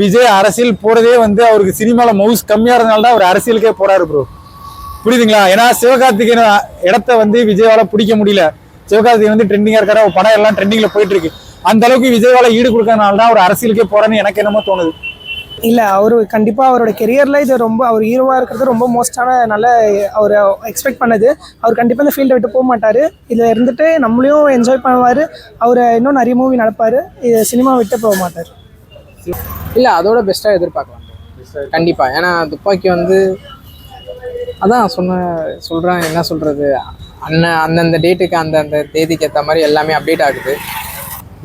விஜய் அரசியல் போறதே வந்து அவருக்கு சினிமால மவுஸ் கம்மியா இருந்தனால தான் அவர் அரசியலுக்கே போறாரு ப்ரோ புரியுதுங்களா? ஏன்னா சிவகார்த்திகேயன் இடத்த வந்து விஜயால பிடிக்க முடியல. சிவகார்த்திகேயன் வந்து ட்ரெண்டிங்கா இருக்காரு. அவர் படம் எல்லாம் ட்ரெண்டிங்ல போயிட்டு இருக்கு அந்த அளவுக்கு விஜயால ஈடு கொடுக்கறதுனால தான் அவர் அரசியலுக்கே போறான்னு எனக்கு என்னமோ தோணுது. இல்லை அவர் கண்டிப்பாக அவரோட கெரியரில் இது ரொம்ப அவர் ஹீரோவாக இருக்கிறது ரொம்ப மோஸ்டான நல்ல அவர் எக்ஸ்பெக்ட் பண்ணது. அவர் கண்டிப்பாக இந்த ஃபீல்டை விட்டு போக மாட்டார் இதில் இருந்துட்டு நம்மளையும் என்ஜாய் பண்ணுவார். அவர் இன்னும் நிறைய மூவி நடப்பார். இது சினிமா விட்டு போக மாட்டார் இல்லை அதோட பெஸ்ட்டாக எதிர்பார்க்கலாம். கண்டிப்பாக ஏன்னா துப்பாக்கி வந்து அதான் சொன்ன சொல்கிறேன் என்ன சொல்கிறது அண்ணன் அந்தந்த டேட்டுக்கு அந்தந்த தேதிக்கு ஏற்ற மாதிரி எல்லாமே அப்டேட் ஆகுது.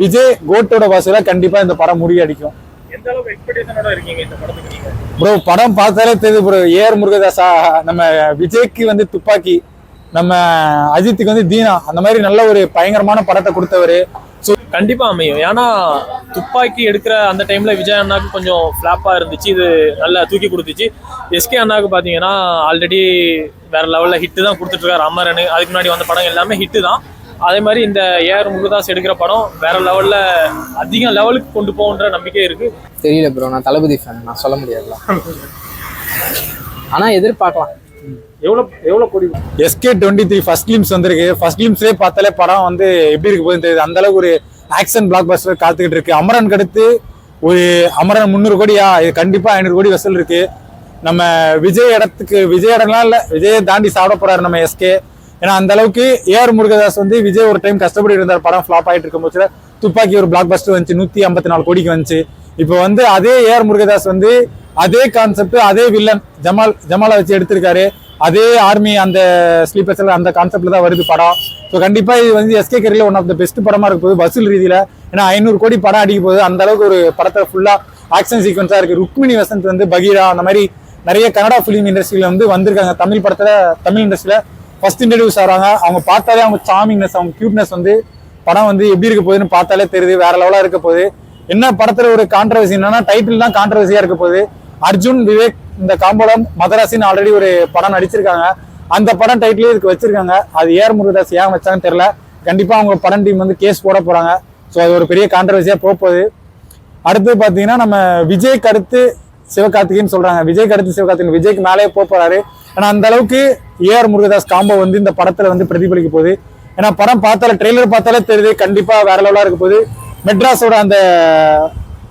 விஜய் கோட்டோட வாசல கண்டிப்பா இந்த படம் முறியடிக்கும் எந்த அளவுக்கு எக்ஸ்பெக்டேஷனோட இருக்கீங்க இந்த படத்துக்கு நீங்க? ப்ரோ படம் பார்த்தாலே தெரியுது ப்ரோ ஏஆர் முருகதாசா நம்ம விஜய்க்கு வந்து துப்பாக்கி நம்ம அஜித்துக்கு வந்து தீனா அந்த மாதிரி நல்ல ஒரு பயங்கரமான படத்தை கொடுத்தவர். ஸோ கண்டிப்பாக அமையும். ஏன்னா துப்பாக்கி எடுக்கிற அந்த டைமில் விஜய் அண்ணாக்கு கொஞ்சம் ஃப்ளாப்பாக இருந்துச்சு. இது நல்லா தூக்கி கொடுத்துச்சு. எஸ்கே அண்ணாக்கு பார்த்தீங்கன்னா ஆல்ரெடி வேற லெவலில் ஹிட் தான் கொடுத்துட்ருக்காரு அமரன். அதுக்கு முன்னாடி வந்த படம் எல்லாமே ஹிட்டு தான். அதே மாதிரி இந்த ஏஆர் முருகதாஸ் எடுக்கிற படம் வேற லெவலில் அதிக லெவலுக்கு கொண்டு போகுன்ற நம்பிக்கை இருக்கு. தெரியல ப்ரோ நான் தளபதி ஃபேன் நான் சொல்ல முடியாதுல. ஆனால் எதிர்பார்க்கலாம். எவ்வளோ எவ்வளோ crore? SK twenty three first glimpse வந்திருக்கு. ஃபர்ஸ்ட் கிளிம்ஸ்லேயே பார்த்தாலே படம் வந்து எப்படி இருக்கு போகுதுன்னு தெரியுது. அந்தளவுக்கு ஒரு ஆக்ஷன் பிளாக் பஸ்டர் காத்துக்கிட்டு இருக்கு. அமரன் கடுத்து ஒரு அமரன் முந்நூறு கோடியா? இது கண்டிப்பாக ஐநூறு கோடி வசூல் இருக்கு. நம்ம விஜய் இடத்துக்கு விஜய் இடம்லாம் இல்லை. விஜயை தாண்டி சாப்பிட போறாரு நம்ம எஸ்கே ஏன்னா அந்த அளவுக்கு ஏஆர் முருகதாஸ் வந்து விஜய் ஒரு டைம் கஷ்டப்பட்டு இருந்தார். படம் ஃப்ளாப் ஆகிட்டு இருக்கும் போச்சுல. துப்பாக்கி ஒரு பிளாக் பஸ்டர் வந்துச்சு. நூற்றி ஐம்பத்தி நாலு கோடிக்கு வந்துச்சு. இப்போ வந்து அதே ஏஆர் முருகதாஸ் வந்து அதே கான்செப்ட் அதே வில்லன் ஜமால் ஜமாலை வச்சு எடுத்திருக்காரு. அதே ஆர்மி அந்த ஸ்லீப்பர்ஸில் அந்த கான்செப்ட்ல தான் வருது படம். ஸோ கண்டிப்பா இது வந்து எஸ்கே கரியர்ல ஒன் ஆஃப் த பெஸ்ட் படமா இருக்க போது வசூல் ரீதியில. ஏன்னா ஐநூறு கோடி படம் அடிக்க போது அந்த அளவுக்கு ஒரு படத்தை ஃபுல்லா ஆக்ஷன் சீக்வன்ஸா இருக்கு. ருக்மிணி வசந்த் வந்து பகீரா அந்த மாதிரி நிறைய கனடா ஃபிலிம் இண்டஸ்ட்ரியில வந்து வந்திருக்காங்க. தமிழ் படத்துல தமிழ் இண்டஸ்ட்ரியில ஃபர்ஸ்ட் இன்ட்ரடியூஸ் ஆகிறாங்க அவங்க பார்த்தாலே அவங்க சாமிங்னஸ் அவங்க கியூட்னஸ் வந்து படம் வந்து எப்படி இருக்க போகுதுன்னு பார்த்தாலே தெரியுது. வேற லெவலா இருக்க போகுது. என்ன படத்துல ஒரு கான்ட்ரவர்சி என்னன்னா டைட்டில் தான் கான்ட்ரவர்சியா இருக்க போகுது. அர்ஜுன் விவேக் இந்த காம்போல மதராசின்னு ஆல்ரெடி ஒரு படம் நடிச்சிருக்காங்க. அந்த படம் டைட்டிலே இதுக்கு வச்சிருக்காங்க. அது ஏர் முருகதாஸ் ஏன் வச்சாங்கன்னு தெரியல. கண்டிப்பா அவங்க படம் டீம் வந்து கேஸ் போட போறாங்க. ஸோ அது ஒரு பெரிய கான்ட்ரவர்சியா போக போகுது. அடுத்து பாத்தீங்கன்னா நம்ம விஜய்க்கு அடுத்து சிவகார்த்திகேயன் சொல்றாங்க. விஜய்க்கு அடுத்து சிவகார்த்திகேயன் விஜய்க்கு மேலே போக போறாரு. ஏன்னா அந்த அளவுக்கு ஏஆர் முருகதாஸ் காம்போ வந்து இந்த படத்துல வந்து பிரதிபலிக்க போகுது. ஏன்னா படம் பார்த்தாலே ட்ரெய்லர் பார்த்தாலே தெரியுது. கண்டிப்பா வேற லெவலா இருக்க போகுது. மெட்ராஸோட அந்த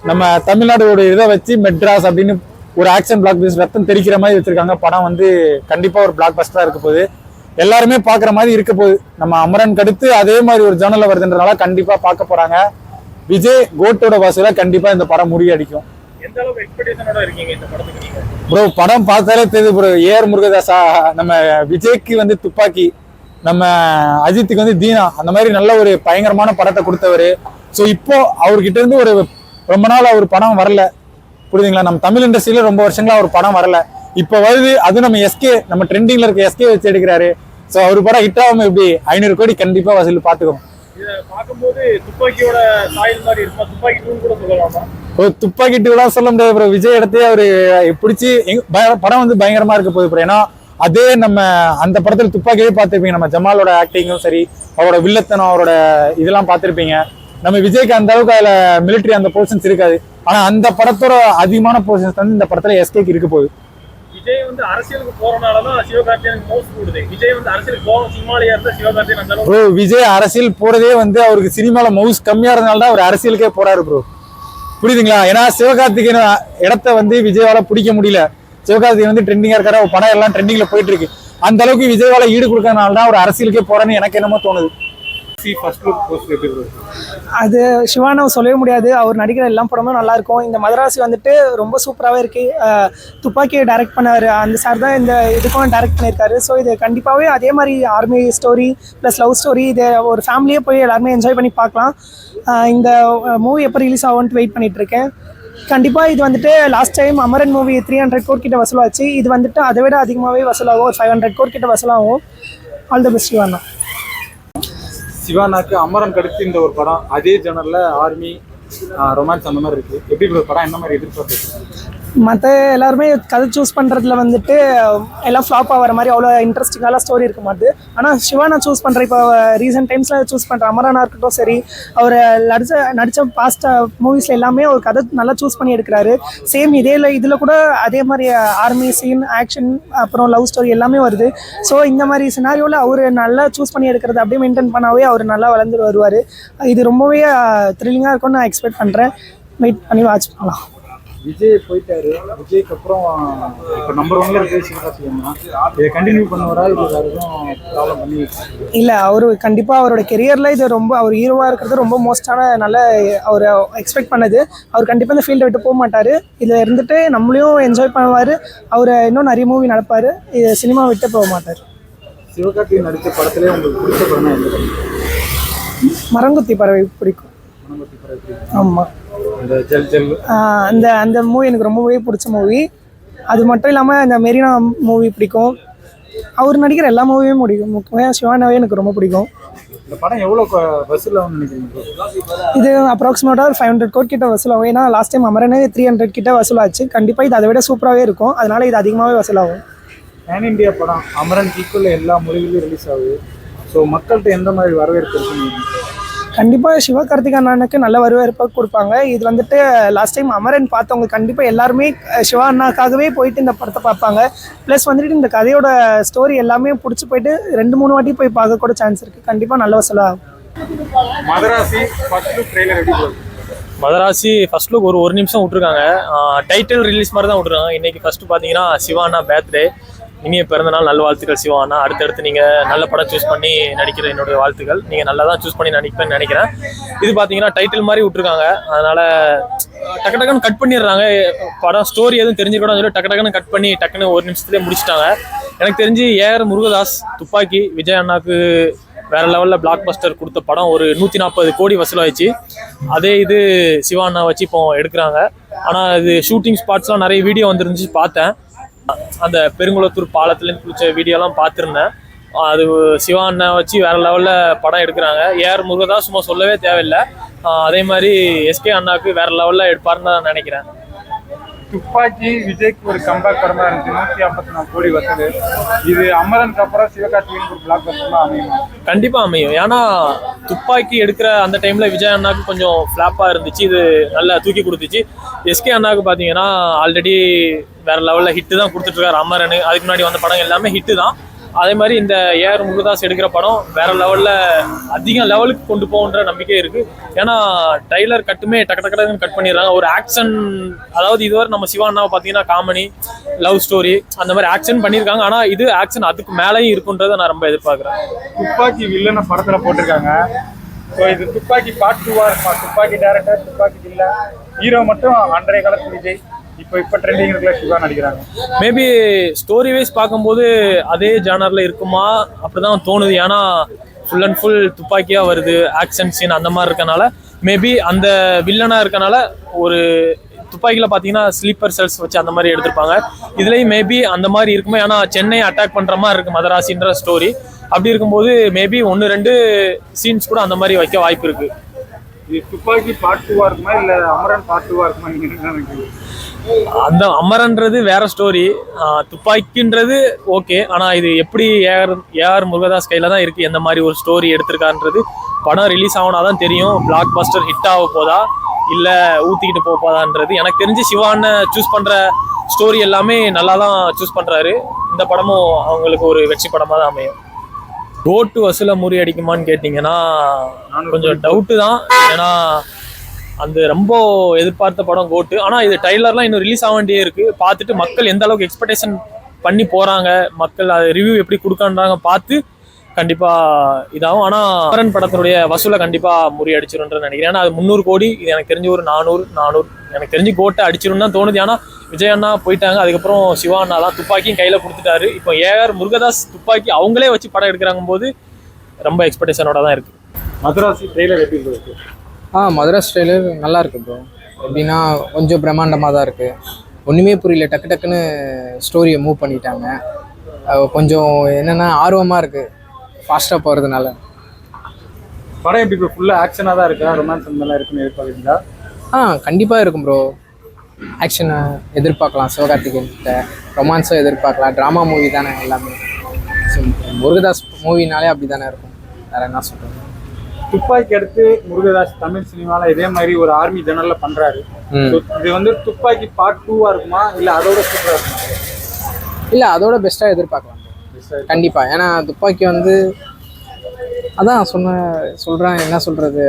நம்ம தமிழ்நாடோட இதை வச்சு மெட்ராஸ் அப்படின்னு ஒரு ஆக்ஷன் பிளாக் பஸ்டர் ரத்தம் தெரிக்கிற மாதிரி வச்சிருக்காங்க. படம் வந்து கண்டிப்பா ஒரு பிளாக் பஸ்டரா இருக்க போகுது. எல்லாருமே பாக்குற மாதிரி இருக்க போகுது. நம்ம அமரன் அடுத்து அதே மாதிரி ஒரு ஜேர்னல்ல வருதுன்றனால கண்டிப்பா பார்க்க போறாங்க. விஜய் கோட்டோட வாசல கண்டிப்பா இந்த படம் முறியடிக்கும் ப்ரோ படம் பார்த்தாலே தெரியுது ப்ரோ ஏஆர் முருகதாசா நம்ம விஜய்க்கு வந்து துப்பாக்கி நம்ம அஜித்துக்கு வந்து தீனா அந்த மாதிரி நல்ல ஒரு பயங்கரமான படத்தை கொடுத்தவர். ஸோ இப்போ அவர்கிட்ட இருந்து ஒரு ரொம்ப நாள் அவர் படம் வரல. புரியுதுங்களா? நம்ம தமிழ் இண்டஸ்ட்ரியில ரொம்ப வருஷங்களா அவர் படம் வரல. இப்போ வருது அது நம்ம எஸ்கே நம்ம ட்ரெண்டிங்ல இருக்க எஸ்கே வச்சு எடுக்கிறாரு. ஸோ அவர் படம் ஹிட் ஆகாம எப்படி? ஐநூறு கோடி கண்டிப்பா வசூல் இருக்குமா? துப்பாக்கி டூலாம் சொல்ல முடியாது ப்ரோ. விஜய் இடத்தையே அவரு பிடிச்சி படம் வந்து பயங்கரமா இருக்க போகுது ப்ரோ. ஏன்னா அதே நம்ம அந்த படத்துல துப்பாக்கியே பார்த்திருப்பீங்க. நம்ம ஜமாலோட ஆக்டிங்கும் சரி அவரோட வில்லத்தனம் அவரோட இதெல்லாம் பார்த்திருப்பீங்க. நம்ம விஜய்க்கு அந்த அளவுக்கு அதுல மிலிட்டரி அந்த போர்ஷன்ஸ் இருக்காது. ஆனா அந்த படத்தோட அதிகமான போர்ஷன்ஸ் வந்து இந்த படத்துல எஸ்கேக்கு இருக்க போகுது. விஜய் வந்து அரசியலுக்கு போறனாலதான் சிவகார்த்தியனுக்கு மோஸ்ட் கூடுது. விஜய் வந்து அரசியலுக்கு போக சினிமாலயா இருந்தா சிவகார்த்தியன் அந்த ப்ரோ விஜய் அரசியல் போறதே வந்து அவருக்கு சினிமால மவுஸ் கம்மியா இருந்தனால தான் அவர் அரசியலுக்கே போறாரு ப்ரோ புரியுதுங்களா? ஏன்னா சிவகார்த்திகேயன் இடத்த வந்து விஜயால பிடிக்க முடியல. சிவகார்த்திகேயன் வந்து ட்ரெண்டிங்கா இருக்காரு. படம் எல்லாம் ட்ரெண்டிங்ல போயிட்டு இருக்கு. அந்த அளவுக்கு விஜயால ஈடு கொடுக்கறதுனால தான் அவர் அரசியலுக்கே போறேன்னு எனக்கு என்னமோ தோணுது. ஃபர்ஸ்ட் லுக் போஸ்ட் எப்படி அது சிவானவ் சொல்லவே முடியாது. அவர் நடிக்கிற எல்லா படமும் நல்லா இருக்கும் இந்த மதராசி வந்துட்டு ரொம்ப சூப்பராகவே இருக்கு. துப்பாக்கியை டைரக்ட் பண்ணார். அந்த சார் தான் இந்த இதுக்கும் டைரக்ட் பண்ணியிருக்காரு. ஸோ இது கண்டிப்பாகவே அதே மாதிரி army story plus love story இது ஒரு ஃபேமிலியே போய் எல்லாருமே என்ஜாய் பண்ணி பார்க்கலாம். இந்த மூவி எப்போ ரிலீஸ் ஆகும்னு வெயிட் பண்ணிட்டு இருக்கேன் கண்டிப்பாக இது வந்துட்டு last time Amaran movie three hundred code கிட்ட வசூலாச்சு. இது வந்துட்டு அதை விட அதிகமாகவே வசூலாகும். ஒரு ஃபைவ் ஹண்ட்ரட் கோட் கிட்ட வசூலாகும். ஆல் த பெஸ்ட் வேணும் சிவானாக்கு அமரன் கடுத்து இந்த ஒரு படம் அதே ஜேனல்ல ஆர்மி ரொமான்ஸ் அந்த மாதிரி இருக்குது எப்படி ஒரு படம்? என்ன மாதிரி எதிர்பார்த்து மற்ற எல்லாருமே கதை சூஸ் பண்ணுறதுல வந்துட்டு எல்லாம் ஃப்ளாப் ஆகிற மாதிரி அவ்வளோ இன்ட்ரெஸ்டிங்கான ஸ்டோரி இருக்க மாட்டுது. ஆனால் சிவா நான் சூஸ் பண்ணுறேன் இப்போ ரீசெண்ட் டைம்ஸில் சூஸ் பண்ணுற அமரனா இருக்கட்டும் சரி அவர் நடித்த நடித்த பாஸ்ட் மூவிஸில் எல்லாமே ஒரு கதை நல்லா சூஸ் பண்ணி எடுக்கிறாரு. சேம் இதே இதில் கூட அதே மாதிரி ஆர்மி சீன் ஆக்ஷன் அப்புறம் லவ் ஸ்டோரி எல்லாமே வருது. ஸோ இந்த மாதிரி சினாரியோவில் அவர் நல்லா சூஸ் பண்ணி எடுக்கிறது அப்படியே மெயின்டைன் பண்ணாவே அவர் நல்லா வளர்ந்து வருவார். இது ரொம்பவே த்ரில்லிங்காக இருக்கும்னு நான் எக்ஸ்பெக்ட் பண்ணுறேன் வெயிட் பண்ணி வாட்ச் பண்ணலாம். விஜய் போயிட்டாரு. விஜய்க்கு அப்புறம் இப்போ நம்பர் ஒன்ல இருக்கு சிவகாசியம் இதை கண்டினியூ பண்ணுவாரா இல்லை வேற எதுவும் ப்ராப்ளம் பண்ணி இல்லை அவர் கண்டிப்பாக அவரோட கெரியரில் இது ரொம்ப அவர் ஹீரோவாக இருக்கிறது ரொம்ப மோஸ்டான நல்ல அவர் எக்ஸ்பெக்ட் பண்ணது. அவர் கண்டிப்பாக இந்த ஃபீல்டை விட்டு போக மாட்டார். இதில் இருந்துட்டு நம்மளையும் என்ஜாய் பண்ணுவார். அவர் இன்னும் நிறைய மூவி நடப்பார். இது சினிமா விட்டு போக மாட்டார். சிவகார்த்திகேயன் நடித்த படத்திலே உங்களுக்கு பிடிச்ச படம் மரங்குத்தி பறவை பிடிக்கும். ஆமாம் அந்த அந்த மூவி எனக்கு ரொம்பவே பிடிச்ச மூவி அது மட்டும் இல்லாமல் அந்த மெரினா மூவி பிடிக்கும். அவர் நடிக்கிற எல்லா மூவியும் பிடிக்கும். முக்கியமாக சிவானாவே எனக்கு ரொம்ப பிடிக்கும். இந்த படம் எவ்வளோ பஸ்ஸில் நினைக்கிறீங்க இது அப்ராக்சிமேட்டாக ஒரு ஃபைவ் ஹண்ட்ரட் கோட் கிட்ட வசூலாகும் ஏன்னா லாஸ்ட் டைம் அமரனே த்ரீ ஹண்ட்ரட் கிட்ட வசூலாச்சு கண்டிப்பாக இது அதை விட சூப்பராகவே இருக்கும். அதனால இது அதிகமாகவே வசூலாகும் பேன் இந்தியா படம் அமரன் ஈக்குவல் எல்லா மொழிகளிலும் ரிலீஸ் ஆகுது. ஸோ மக்கள்கிட்ட எந்த மாதிரி வரவேற்பு இருக்குன்னு கண்டிப்பாக சிவகார்த்திகேயனுக்கு நல்ல வரவேற்பு கொடுப்பாங்க. இது வந்துட்டு லாஸ்ட் டைம் அமரன் பார்த்தவங்க கண்டிப்பாக எல்லாருமே சிவா அண்ணாக்காகவே போயிட்டு இந்த படத்தை பார்ப்பாங்க. ப்ளஸ் வந்துட்டு இந்த கதையோட ஸ்டோரி எல்லாமே பிடிச்சி போயிட்டு ரெண்டு மூணு வாட்டி போய் பார்க்க கூட சான்ஸ் இருக்குது கண்டிப்பாக நல்ல எப்படி போகுது மதராசி ஃபர்ஸ்ட் லுக் ஒரு ஒரு நிமிஷம் விட்டுருக்காங்க. டைட்டில் ரிலீஸ் மாதிரி தான் விட்டுருக்காங்க. இன்னைக்கு ஃபர்ஸ்ட் பார்த்தீங்கன்னா சிவானா பேர்த்டே இனிய பிறந்தநாள் நல்ல வாழ்த்துக்கள் சிவானா அடுத்தடுத்து நீங்கள் நல்ல படம் சூஸ் பண்ணி நடிக்கிற என்னுடைய வாழ்த்துக்கள். நீங்கள் நல்லா தான் சூஸ் பண்ணி நடிப்பேன்னு நினைக்கிறேன். இது பார்த்தீங்கன்னா டைட்டில் மாதிரி விட்டுருக்காங்க. அதனால் டக்கு டக்குன்னு கட் பண்ணிடுறாங்க. படம் ஸ்டோரி எதுவும் தெரிஞ்சுக்கூடாதுன்னு சொல்லி டக்கு டக்குன்னு கட் பண்ணி டக்குன்னு ஒரு நிமிஷத்துலேயே முடிச்சிட்டாங்க. எனக்கு தெரிஞ்சு ஏஆர் முருகதாஸ் துப்பாக்கி விஜய் அண்ணாக்கு வேற லெவலில் பிளாக் பஸ்டர் கொடுத்த படம் ஒரு நூற்றி நாற்பது கோடி வசூலாகிச்சு அதே இது சிவானா வச்சு இப்போ எடுக்கிறாங்க. ஆனால் இது ஷூட்டிங் ஸ்பாட்ஸ்லாம் நிறைய வீடியோ வந்துருந்துச்சு பார்த்தேன். அந்த பெருங்குளத்தூர் பாலத்துலேருந்து பிடிச்ச வீடியோலாம் பார்த்துருந்தேன். அது சிவா அண்ணன் வச்சு வேற லெவலில் படம் எடுக்கிறாங்க. ஏஆர் முருகதாஸ் சும்மா சொல்லவே தேவையில்லை. அதே மாதிரி எஸ்கே அண்ணாவுக்கு வேற லெவலில் எடுப்பாருன்னு நான் நினைக்கிறேன். துப்பாக்கி விஜய்க்கு ஒரு கம்பேக் படமா இருந்துச்சு. நூத்தி ஐம்பத்தி நாலு கோடி வசூல். இது அமரனுக்கு அப்புறம் சிவகார்த்திகேயன் ஒரு பிளாக் பஸ்டர்லாம் அமையும்? கண்டிப்பா அமையும். ஏன்னா துப்பாக்கி எடுக்கிற அந்த டைம்ல விஜய் அண்ணாக்கு கொஞ்சம் ஃபிளாப்பா இருந்துச்சு. இது நல்லா தூக்கி கொடுத்துச்சு. எஸ்கே அண்ணாக்கு பாத்தீங்கன்னா ஆல்ரெடி வேற லெவல்ல ஹிட் தான் கொடுத்துட்டு இருக்காரு அமரன். அதுக்கு முன்னாடி வந்த படம் எல்லாமே ஹிட்டு தான். அதே மாதிரி இந்த ஏஆர் முருகதாஸ் எடுக்கிற படம் வேற லெவலில் அதிக லெவலுக்கு கொண்டு போகுன்ற நம்பிக்கை இருக்கு. ஏன்னா ட்ரைலர் கட்டுமே டக்கு டக்கு டக்குன்னு கட் பண்ணிடுறாங்க. ஒரு ஆக்ஷன் அதாவது இதுவரை நம்ம சிவா அண்ணாவை பார்த்தீங்கன்னா காமெடி லவ் ஸ்டோரி அந்த மாதிரி ஆக்ஷன் பண்ணியிருக்காங்க. ஆனால் இது ஆக்ஷன் அதுக்கு மேலேயும் இருக்குன்றதை நான் ரொம்ப எதிர்பார்க்குறேன். துப்பாக்கி வில்லனை படத்தில் போட்டிருக்காங்க. ஸோ இது துப்பாக்கி பார்ட் டூவாக இருக்குமா? துப்பாக்கி டேரக்டர் துப்பாக்கி வில்ல ஹீரோ மட்டும் அன்றைய காலத்து விஜய். இப்போ இப்போ ட்ரெண்டிங் இருக்கல சிவா நடிக்கிறாங்க. மேபி ஸ்டோரி வைஸ் பார்க்கும்போது அதே ஜானரில் இருக்குமா? அப்படிதான் தோணுது. ஏன்னா ஃபுல் அண்ட் ஃபுல் துப்பாக்கியாக வருது ஆக்ஷன் சீன் அந்த மாதிரி இருக்கனால. மேபி அந்த வில்லனாக இருக்கனால ஒரு துப்பாக்கியில் பார்த்தீங்கன்னா ஸ்லீப்பர் செல்ஸ் வச்சு அந்த மாதிரி எடுத்திருப்பாங்க. இதுலேயும் மேபி அந்த மாதிரி இருக்குமே? ஏன்னா சென்னை அட்டாக் பண்ணுற மாதிரி இருக்கு மதராசின்ற ஸ்டோரி அப்படி இருக்கும்போது மேபி ஒன்று ரெண்டு சீன்ஸ் கூட அந்த மாதிரி வைக்க வாய்ப்பு இருக்குது இது துப்பாக்கி பார்ட் டூவா இருக்குமா இல்ல அமரன் பார்ட் டூவா இருக்குமா நீங்க அந்த அமரன்றது வேற ஸ்டோரி துப்பாக்கின்றது ஓகே ஆனா இது எப்படி ஏஆர் ஏஆர் முருகதாஸ் கையில தான் இருக்கு எந்த மாதிரி ஒரு ஸ்டோரி எடுத்திருக்கான்றது படம் ரிலீஸ் ஆகினாதான் தெரியும். பிளாக் பஸ்டர் ஹிட் ஆக போதா இல்ல ஊத்திக்கிட்டு போக போதான்றது. எனக்கு தெரிஞ்சு சிவான்னு சூஸ் பண்ற ஸ்டோரி எல்லாமே நல்லா தான் சூஸ் பண்றாரு. இந்த படமும் அவங்களுக்கு ஒரு வெற்றி படமா தான் அமையும். கோட்டு வசூலை முறியடிக்குமான்னு கேட்டிங்கன்னா கொஞ்சம் டவுட்டு தான். ஏன்னா அந்த ரொம்ப எதிர்பார்த்த படம் கோட்டு ஆனால் இது ட்ரைலர்லாம் இன்னும் ரிலீஸ் ஆக வேண்டியே இருக்கு. பார்த்துட்டு மக்கள் எந்த அளவுக்கு எக்ஸ்பெக்டேஷன் பண்ணி போறாங்க மக்கள் அது ரிவ்யூ எப்படி கொடுக்கன்றாங்க பார்த்து கண்டிப்பா இதாகும். ஆனால் அமரன் படத்தினுடைய வசூலை கண்டிப்பா முறியடிச்சிருன்ற நினைக்கிறேன். ஏன்னா அது முந்நூறு கோடி இது எனக்கு தெரிஞ்சு ஒரு நானூறு நானூறு எனக்கு தெரிஞ்சு கோட்டை அடிச்சிரும் தான் தோணுது. ஏன்னா விஜய் அண்ணா போயிட்டாங்க அதுக்கப்புறம் சிவா அண்ணாலாம் துப்பாக்கியும் கையில கொடுத்துட்டாரு. இப்போ ஏஆர் முருகதாஸ் துப்பாக்கி அவங்களே வச்சு படம் எடுக்கிறாங்க போது ரொம்ப எக்ஸ்பெக்டேஷனோட தான் இருக்கு. மதராசி ட்ரெய்லர் எப்படி இருக்கு? ஆ மதுரை ஸ்டைலு நல்லா இருக்கு ப்ரோ எப்படின்னா கொஞ்சம் பிரம்மாண்டமாக தான் இருக்குது ஒன்றுமே புரியல. டக்கு டக்குன்னு ஸ்டோரியை மூவ் பண்ணிட்டாங்க. கொஞ்சம் என்னென்னா ஆர்வமாக இருக்குது ஃபாஸ்ட்டாக போகிறதுனால படம் எப்படி இப்போ ஃபுல்லாக ஆக்ஷனாக தான் இருக்கா? ரொமான்ஸ் அந்த மாதிரிலாம் இருக்குன்னு எதிர்பார்க்குறீங்களா? ஆ கண்டிப்பாக இருக்கும் ப்ரோ ஆக்ஷனை எதிர்பார்க்கலாம். சிவகார்த்திகேயன் கிட்ட ரொமான்ஸும் எதிர்பார்க்கலாம். ட்ராமா மூவி தானே எல்லாமே. ஸோ முருகதாஸ் மூவினாலே அப்படி தானே இருக்கும். வேற என்ன சொல்கிறது துப்பாக்கி அடுத்து முருகதாஸ் தமிழ் சினிமால இதே மாதிரி ஒரு ஆர்மி ஜெனரல்ல So, இது வந்து துப்பாக்கி பார்ட் டூவா இருக்குமா? இல்ல அதோட சூப்பரா இருக்குமா? இல்லை அதோட பெஸ்ட்டாக எதிர்பார்க்கலாம். கண்டிப்பாக ஏன்னா துப்பாக்கி வந்து அதான் சொன்ன சொல்கிறேன் என்ன சொல்கிறது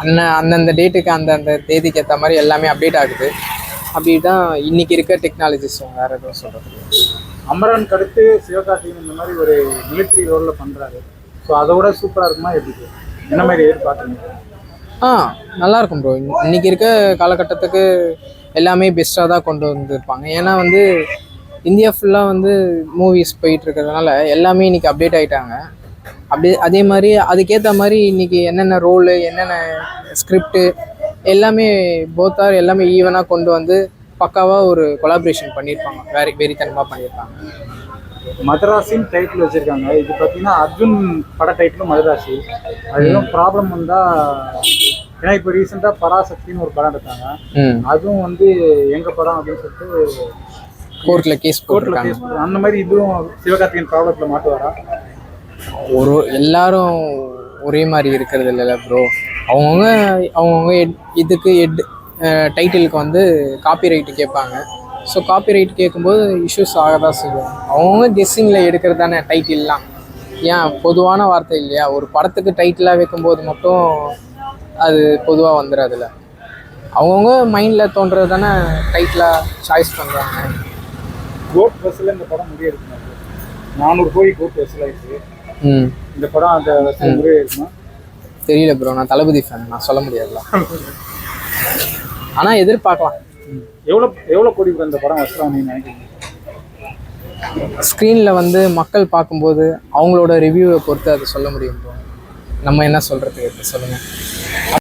அண்ணன் அந்தந்த டேட்டுக்கு அந்தந்த தேதிக்கு ஏற்ற மாதிரி எல்லாமே அப்டேட் ஆகுது. அப்படி தான் இன்னைக்கு இருக்க டெக்னாலஜிஸ் வேறு எதுவும் சொல்கிறது அமரன் அடுத்து சிவகார்த்திகேயன் இந்த மாதிரி ஒரு மிலிட்டரி ரோல்ல பண்றாரு. ஸோ அதோட சூப்பரா இருக்குமா எப்படி என்ன மாதிரி எதிர்பார்க்குறீங்க? ஆ நல்லா இருக்கும் ப்ரோ இன்னைக்கு இருக்க காலகட்டத்துக்கு எல்லாமே பெஸ்ட்டாக தான் கொண்டு வந்திருப்பாங்க. ஏன்னா வந்து இந்தியா ஃபுல்லாக வந்து மூவிஸ் போயிட்டு இருக்கிறதுனால எல்லாமே இன்னைக்கு அப்டேட் ஆயிட்டாங்க. அப்படியே அதே மாதிரி அதுக்கேற்ற மாதிரி இன்னைக்கு என்னென்ன ரோலு என்னென்ன ஸ்கிரிப்டு எல்லாமே போத்தார் எல்லாமே ஈவனாக கொண்டு வந்து பக்காவாக ஒரு கொலாபரேஷன் பண்ணியிருப்பாங்க. வேற வெறித்தனமாக பண்ணியிருப்பாங்க. மதராசின்னு டைட்டில் வச்சிருக்காங்க. இது பார்த்தீங்கன்னா அர்ஜுன் பட டைட்டிலும் மதராசி. அதுவும் ப்ராப்ளம் வந்தா ஏன்னா இப்போ ரீசெண்டாக பராசக்தின்னு ஒரு படம் எடுத்தாங்க. அதுவும் வந்து எங்க படம் அப்படின்னு சொல்லிட்டு கோர்ட்டில் கேஸ் போட்டிருக்காங்க. கேஸ் அந்த மாதிரி இதுவும் சிவகார்த்திகேயன் ப்ராப்ளத்தில் மாட்டுவாரா ஒரு எல்லாரும் ஒரே மாதிரி இருக்கிறது இல்லைல்ல ப்ரோ அவங்கவுங்க அவங்கவுங்க இதுக்கு எட் டைட்டிலுக்கு வந்து காப்பி ரைட்டு கேட்பாங்க. ஸோ காப்பி ரைட் கேட்கும்போது இஷ்யூஸ் ஆக தான் செய்யும். அவங்கவுங்க கெஸ்ஸிங்கில் எடுக்கிறது தானே டைட்டில்லாம் ஏன்? பொதுவான வார்த்தை இல்லையா? ஒரு படத்துக்கு டைட்டிலாக வைக்கும்போது மட்டும் அது பொதுவாக வந்துடாதுல்ல அவங்கவுங்க மைண்டில் தோன்றது தானே டைட்டிலாக சாய்ஸ் பண்ணுறாங்க கோட் பஸ்ஸில் இந்த படம் முடியெடுக்கணும் நானூறு கோடி கோட் ஆயிடுச்சு ம். இந்த படம் அந்த வருஷம் முடியெடுக்கணும் தெரியல ப்ரோ நான் தளபதி ஃபேன் நான் சொல்ல முடியாதுல்ல ஆனால் எதிர்பார்க்கலாம். எவ்வளோ எவ்வளோ கோடி இந்த படம் வசலாம் நீங்கள் நினைக்கிறீங்க? ஸ்க்ரீனில் வந்து மக்கள் பார்க்கும்போது அவங்களோட ரிவ்யூவை பொறுத்து அதை சொல்ல முடியும். நம்ம என்ன சொல்கிறதுக்கு சொல்லுங்கள்